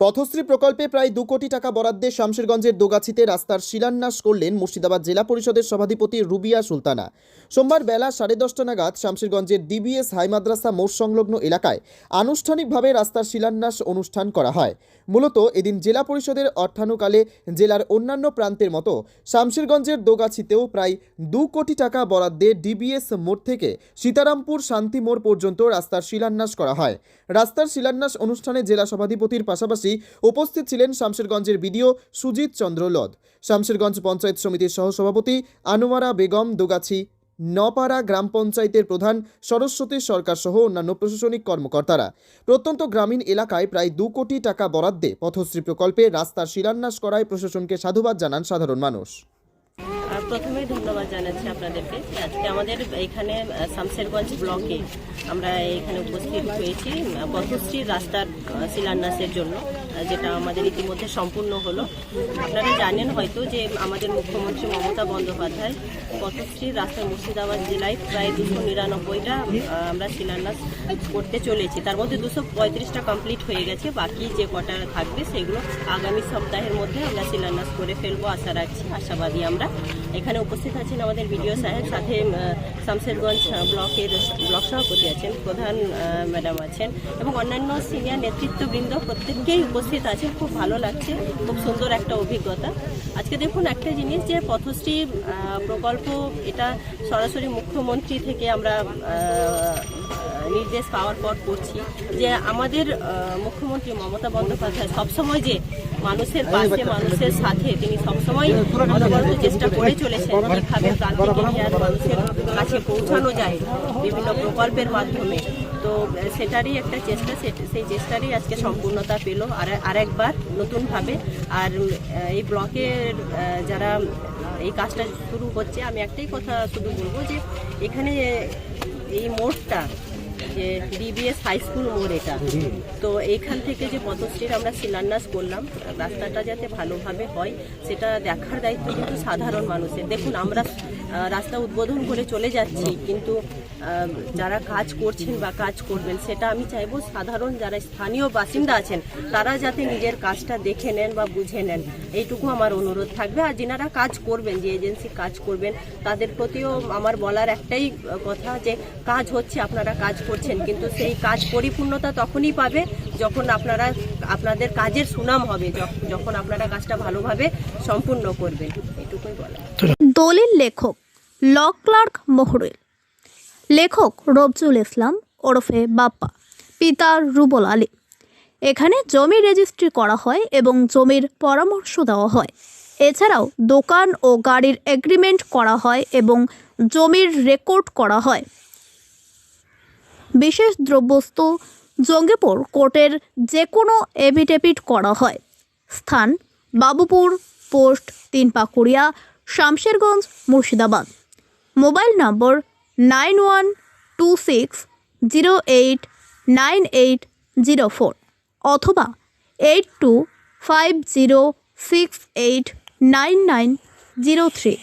পথশ্রী প্রকল্পে প্রায় দু কোটি টাকা বরাদ্দে শামশেরগঞ্জের দোগাছিতে রাস্তার শিলান্যাস করলেন মুর্শিদাবাদ জেলা পরিষদের সভাধিপতি রুবিয়া সুলতানা। সোমবার বেলা সাড়ে দশটা নাগাদ শামশেরগঞ্জের ডিবিএস হাই মাদ্রাসা মোড় সংলগ্ন এলাকায় আনুষ্ঠানিকভাবে রাস্তার শিলান্যাস অনুষ্ঠান করা হয়। মূলত এদিন জেলা পরিষদের অর্থানুকালে জেলার অন্যান্য প্রান্তের মতো শামশেরগঞ্জের দোগাছিতেও প্রায় দু কোটি টাকা বরাদ্দে ডিবিএস মোড় থেকে সীতারামপুর শান্তি মোড় পর্যন্ত রাস্তার শিলান্যাস করা হয়। রাস্তার শিলান্যাস অনুষ্ঠানে জেলা সভাধিপতির পাশাপাশি উপস্থিত ছিলেন শামশেরগঞ্জের বিডিও সুজিত চন্দ্র লদ, শামশেরগঞ্জ পঞ্চায়েত সমিতির সহসভাপতি আনোয়ারা বেগম দোগাছি, নপাড়া গ্রাম পঞ্চায়েতের প্রধান সরস্বতী সরকার সহ অন্যান্য প্রশাসনিক কর্মকর্তারা। প্রত্যন্ত গ্রামীণ এলাকায় প্রায় দু কোটি টাকা বরাদ্দে পথশ্রী প্রকল্পে রাস্তার শিলান্যাস করায় প্রশাসনকে সাধুবাদ জানান সাধারণ মানুষ। আর প্রথমেই ধন্যবাদ জানাচ্ছি আপনাদেরকে। আজকে আমাদের এখানে আহ, শামশেরগঞ্জ ব্লকে আমরা এখানে উপস্থিত হয়েছি পথশ্রী রাস্তার শিলান্যাসের জন্য যেটা আমাদের ইতিমধ্যে সম্পূর্ণ হলো। আপনারা জানেন হয়তো যে আমাদের মুখ্যমন্ত্রী মমতা বন্দ্যোপাধ্যায় পথশ্রী রাস্তা মুর্শিদাবাদ জেলায় প্রায় দুশো নিরানব্বইটা আমরা শিলান্যাস করতে চলেছি। তার মধ্যে দুশো পঁয়ত্রিশটা কমপ্লিট হয়ে গেছে বাকি যে কটা থাকবে সেগুলো আগামী সপ্তাহের মধ্যে আমরা শিলান্যাস করে ফেলব আশা রাখছি আশাবাদী আমরা। এখানে উপস্থিত আছেন আমাদের বিডিও সাহেব, সাথে শামশেরগঞ্জ ব্লকের ব্লক সভাপতি আছেন, প্রধান ম্যাডাম আছেন এবং অন্যান্য সিনিয়র নেতৃত্ববৃন্দ প্রত্যেককেই উপস্থিত আছেন। খুব ভালো লাগছে, খুব সুন্দর একটা অভিজ্ঞতা। আজকে দেখুন একটা জিনিস যে পথশ্রী প্রকল্প, এটা সরাসরি মুখ্যমন্ত্রী থেকে আমরা নির্দেশ পাওয়ার পর করছি যে আমাদের মুখ্যমন্ত্রী মমতা বন্দ্যোপাধ্যায় সবসময় যে মানুষের পাশে মানুষের সাথে তিনি সবসময় অনবরত চেষ্টা করে চলেছেন। কীভাবে প্রান্তিক মানুষের কাছে পৌঁছানো যায় বিভিন্ন প্রকল্পের মাধ্যমে। তো সেটারই একটা চেষ্টা সেই চেষ্টারই আজকে সম্পূর্ণতা পেল। আর আরেকবার নতুনভাবে। আর এই ব্লকের যারা এই কাজটা শুরু হচ্ছে আমি একটাই কথা শুধু বলব যে এখানে এই মোড়টা যে ডিবিএস হাই স্কুল মোড় এটা। তো এইখান থেকে যে পথশ্রীর আমরা শিলান্যাস করলাম, রাস্তাটা যাতে ভালোভাবে হয়, সেটা দেখার দায়িত্ব কিন্তু সাধারণ মানুষের। দেখুন, আমরা রাস্তা উদ্বোধন করে চলে যাচ্ছি, কিন্তু যারা কাজ করছেন বা কাজ করবেন, সেটা আমি চাইব সাধারণ যারা স্থানীয় বাসিন্দা আছেন, তারা যাতে নিজের কাজটা দেখে নেন বা বুঝে নেন। এইটুকু আমার অনুরোধ থাকবে। আর যিনারা কাজ করবেন, যে এজেন্সি কাজ করবেন, তাদের প্রতিও আমার বলার একটাই কথা যে, কাজ হচ্ছে, আপনারা কাজ করছেন। কিন্তু সেই কাজ পরিপূর্ণতা তখনই পাবে যখন আপনারা, আপনাদের কাজের সুনাম হবে যখন আপনারা কাজটা ভালোভাবে সম্পূর্ণ করবেন, এটুকুই বলা দলিল লেখক, ল ক্লার্ক মহরুল। লেখক রবজুল ইসলাম ওরফে বাপ্পা, পিতা রুবল আলী। এখানে জমি রেজিস্ট্রি করা হয় এবং জমির পরামর্শ দেওয়া হয়। এছাড়াও দোকান ও গাড়ির এগ্রিমেন্ট করা হয় এবং জমির রেকর্ড করা হয়। বিশেষ দ্রব্যস্তু জঙ্গিপুর কোর্টের যে কোনো এভিডেভিট করা হয়। স্থান, বাবুপুর, পোস্ট তিন Pakuria Samserganj, Murshidabad. Mobile number nine one two six zero eight nine eight zero four অথবা eight two five zero six eight nine nine zero three.